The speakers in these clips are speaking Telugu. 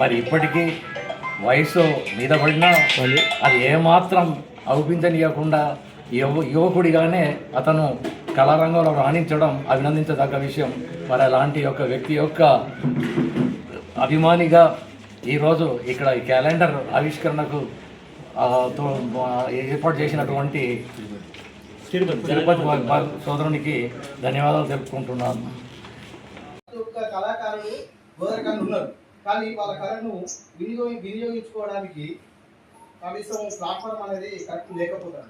మరి ఇప్పటికీ వయసు మీద పడినా అది ఏమాత్రం అవుపించనీయకుండా యువ యువకుడిగానే అతను కళారంగంలో రాణించడం అభినందించదగ్గ విషయం. మరి అలాంటి యొక్క వ్యక్తి యొక్క అభిమానిగా ఈరోజు ఇక్కడ ఈ క్యాలెండర్ ఆవిష్కరణకు ఏర్పాటు చేసినటువంటి తిరుపతి. సోదరునికి ధన్యవాదాలు తెలుపుకుంటున్నాను. కళాకారులు ఉన్నారు కానీ వాళ్ళ కళను వినియోగి వినియోగించుకోవడానికి కనీసం ప్లాట్ఫామ్ అనేది కరెక్ట్ లేకపోతుంది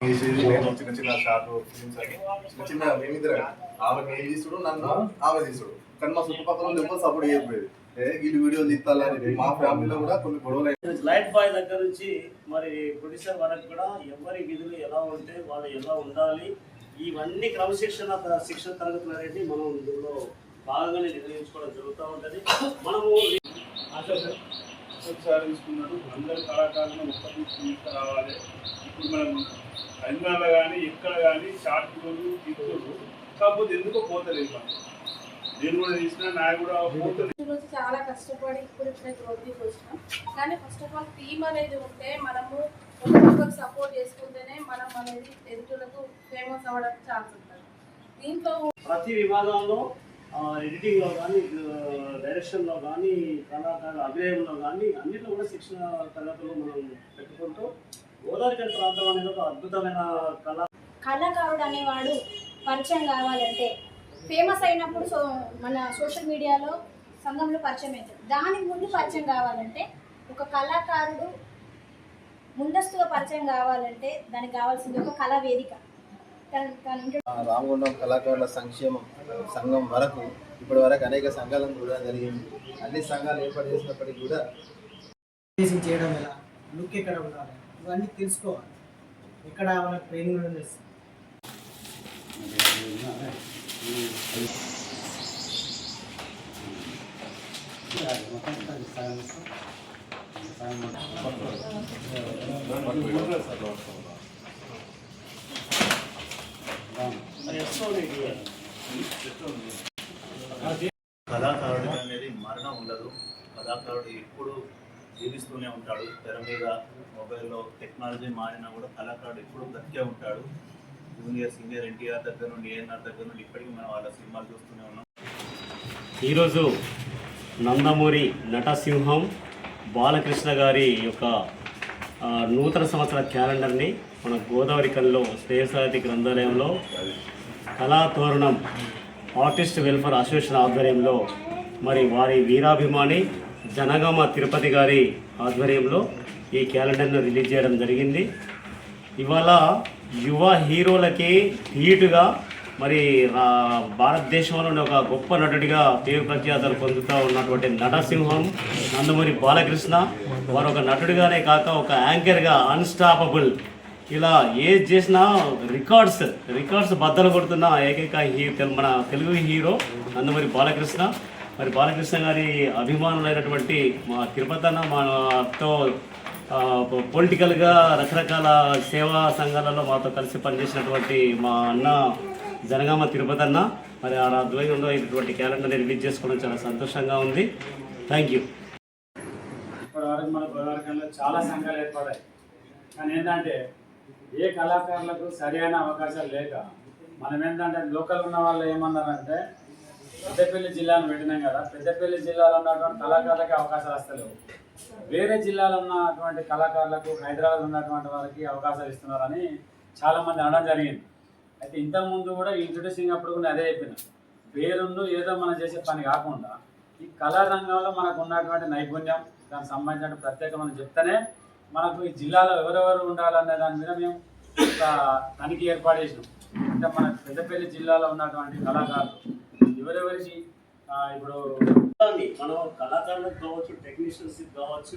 చిన్న చిన్న చిన్న చిన్న మేమిద్దరం ఆమె నేను తీసుడు నన్ను ఆమె తీసుడు కానీ మా చుట్టుపక్కల వాళ్ళు ఎవరు సపోర్ట్ చేయకపోయేది ఏ వీళ్ళు వీడియోలు తీస్తాలని మా ఫ్యామిలీలో కూడా కొన్ని గొడవలు లైట్ బాయ్ దగ్గర నుంచి మరి ప్రొడ్యూసర్ వరకు కూడా ఎవరి విధులు ఎలా ఉంటే వాళ్ళు ఎలా ఉండాలి ఇవన్నీ క్రమశిక్షణ శిక్షణ తరగతులు అనేది మనం ఇందులో భాగంగానే నిర్ణయించుకోవడం జరుగుతూ ఉంటుంది. మనము ఒకసారి తీసుకున్నాడు అందరు కళాకారులను ఒక్కటి తీసుకురావాలి ఇప్పుడు మనం హైదరాబాద్ కానీ ఎక్కడ కానీ షార్ట్ ఫిల్మ్లు తీసుకోరు కాకపోతే ఎందుకో పోతలేదు మనకు. నేను కూడా తీసిన నాకు కూడా చాలా కష్టపడి ఇప్పుడు ఇప్పుడే గ్రోత్కి వచ్చినాం. కానీ ఫస్ట్ ఆఫ్ ఆల్ టీమ్ అనేది ఉంటే మనము ఒకరికొకరు సపోర్ట్ చేసుకుంటేనే మనం అనేది ఎదుటిలకు ఫేమస్ అవ్వడానికి ఛాన్స్ ఉంటుంది. దీంట్లో ప్రతి విభాగంలో ఎడిటింగ్లో కానీ డైరెక్షన్లో కానీ కళాకార అభినయంలో కానీ అన్నింటిలో కూడా శిక్షణ తరగతులు మనం పెట్టుకుంటూ గోదావరి ప్రాంతం అనేది ఒక అద్భుతమైన కళ. కళాకారుడు అనేవాడు పరిచయం కావాలంటే ఫేమస్ అయినప్పుడు సో మన సోషల్ మీడియాలో సంఘంలో పరిచయం అవుతుంది దానికి ముందు పరిచయం కావాలంటే ఒక కళాకారుడు ముందస్తుగా పరిచయం కావాలంటే దానికి కావాల్సింది ఒక కళా వేదిక రామగుండం కళాకారుల సంక్షేమం సంఘం వరకు ఇప్పటి వరకు అనేక సంఘాలను చూడడం జరిగింది. అన్ని సంఘాలు ఏర్పాటు చేసినప్పటికీ కూడా చేయడం ఎలా? లుక్ ఎక్కడ ఉండాలి? ఇవన్నీ తెలుసుకోవాలి. ఇక్కడ మనకు ట్రైనింగ్ కూడా చేస్తుంది కళాకారుడికి అనేది మరణం ఉండదు. కళాకారుడు ఎప్పుడు జీవిస్తూనే ఉంటాడు. తెర మీద మొబైల్లో టెక్నాలజీ మారినా కూడా కళాకారుడు ఎప్పుడు బ్రతికే ఉంటాడు. జూనియర్ సీనియర్ ఎన్టీఆర్ దగ్గర నుండి ఏఎన్ఆర్ దగ్గర నుండి ఇప్పటికీ మనం వాళ్ళ సినిమాలు చూస్తూనే ఉన్నాం. ఈరోజు నందమూరి నటసింహం బాలకృష్ణ గారి యొక్క నూతన సంవత్సర క్యాలెండర్ని మన గోదావరి కల్లో స్నేహసారథి గ్రంథాలయంలో కళాతోరణం ఆర్టిస్ట్ వెల్ఫేర్ అసోసియేషన్ ఆధ్వర్యంలో మరి వారి వీరాభిమాని జనగామ తిరుపతి గారి ఆధ్వర్యంలో ఈ క్యాలెండర్ను రిలీజ్ చేయడం జరిగింది. ఇవాళ యువ హీరోలకి ధీటుగా మరి రా- భారతదేశంలోని ఒక గొప్ప నటుడిగా పేరు ప్రఖ్యాతలు పొందుతూ ఉన్నటువంటి నటసింహం నందమూరి బాలకృష్ణ. వారు ఒక నటుడిగానే కాక ఒక యాంకర్గా అన్స్టాపబుల్. ఇలా ఏది చేసినా రికార్డ్స్ రికార్డ్స్ బద్దలు కొడుతున్న ఏకైక హీ మన తెలుగు హీరో నందమూరి బాలకృష్ణ. మరి బాలకృష్ణ గారి అభిమానులైనటువంటి మా తిరుపతన మాతో పొలిటికల్గా రకరకాల సేవా సంఘాలలో మాతో కలిసి పనిచేసినటువంటి మా అన్న జనగామ తిరుపతి అన్న. మరి ఆ అద్వైతంలో ఇటువంటి క్యాలెండర్ రిలీజ్ చేసుకోవడం చాలా సంతోషంగా ఉంది. థ్యాంక్ యూ ఇప్పటి మన గోదావరికంలో చాలా సంఘాలు ఏర్పడాయి కానీ ఏంటంటే ఏ కళాకారులకు సరైన అవకాశాలు లేక మనం ఏంటంటే లోకల్ ఉన్న వాళ్ళు ఏమన్నారంటే పెద్దపల్లి జిల్లాను పెట్టినాం కదా. పెద్దపల్లి జిల్లాలో ఉన్నటువంటి కళాకారులకి అవకాశాలు వస్తలేవు వేరే జిల్లాలో ఉన్నటువంటి కళాకారులకు హైదరాబాద్ ఉన్నటువంటి వాళ్ళకి అవకాశాలు ఇస్తున్నారని చాలామంది అనడం జరిగింది. అయితే ఇంతకుముందు కూడా ఇంట్రొడ్యూసింగ్ అప్పుడు కూడా అదే అయిపోయినా. పేరుండు ఏదో మనం చేసే పని కాకుండా ఈ కళా రంగంలో మనకు ఉన్నటువంటి నైపుణ్యం దానికి సంబంధించిన ప్రత్యేక మనం చెప్తేనే మనకు ఈ జిల్లాలో ఎవరెవరు ఉండాలనే దాని మీద మేము ఒక తనిఖీ ఏర్పాటు చేసినాం. అంటే మన పెద్దపల్లి జిల్లాలో ఉన్నటువంటి కళాకారులు ఎవరెవరికి ఇప్పుడు మనం కళాకారులకు కావచ్చు టెక్నీషియన్స్కి కావచ్చు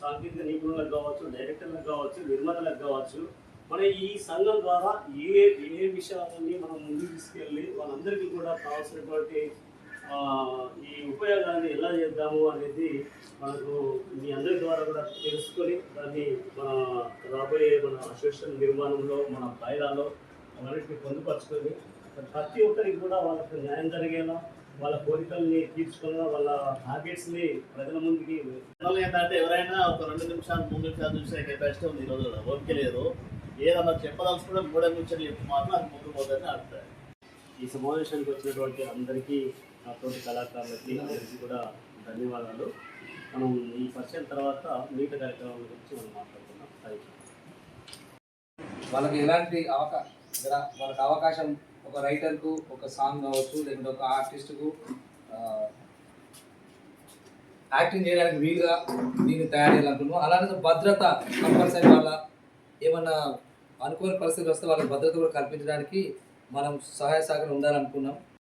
సాంకేతిక నిపుణులకు కావచ్చు డైరెక్టర్లకు కావచ్చు నిర్మాతలకు కావచ్చు మన ఈ సంఘం ద్వారా ఏ ఏ విషయాలన్నీ మనం ముందుకు తీసుకెళ్ళి వాళ్ళందరికీ కూడా కావాల్సినటువంటి ఈ ఉపయోగాన్ని ఎలా చేద్దాము అనేది మనకు మీ అందరి ద్వారా కూడా తెలుసుకొని దాన్ని మన రాబోయే మన అసోసియేషన్ నిర్మాణంలో మన బయలాలో అవన్నిటిని పొందుపరుచుకొని ప్రతి ఒక్కరికి కూడా వాళ్ళకు న్యాయం జరిగేలా వాళ్ళ కోరికల్ని తీర్చుకున్న వాళ్ళ టార్గెట్స్ని ప్రజల ముందుకి ఏంటంటే ఎవరైనా ఒక రెండు నిమిషాలు మూడు నిమిషాలు చూసే కెపాసిటీ ఉంది ఈరోజు ఓపిక లేదు. ఏదన్నా చెప్పదలుచుకుంటే మూడే నిమిషాలు చెప్పి మాత్రం అది ముందుకు పోతుందని అర్థం ఈ సమావేశానికి వచ్చినటువంటి అందరికీ నా తోటి కళాకారులకి అందరికీ కూడా ధన్యవాదాలు. మనం ఈ పరిచయం తర్వాత మిగతా కార్యక్రమాల గురించి మనం మాట్లాడుతున్నాం థ్యాంక్ వాళ్ళకి ఎలాంటి అవకాశం వాళ్ళకి అవకాశం ఒక రైటర్కు ఒక సాంగ్ కావచ్చు లేకుంటే ఒక ఆర్టిస్ట్కు యాక్టింగ్ చేయడానికి వీలుగా నేను తయారు చేయాలనుకున్నాం అలానే భద్రత కంపల్సరీ వాళ్ళ ఏమన్నా అనుకోని పరిస్థితులు వస్తే వాళ్ళకి భద్రత కూడా కల్పించడానికి మనం సహాయ సహకారం ఉండాలనుకున్నాం.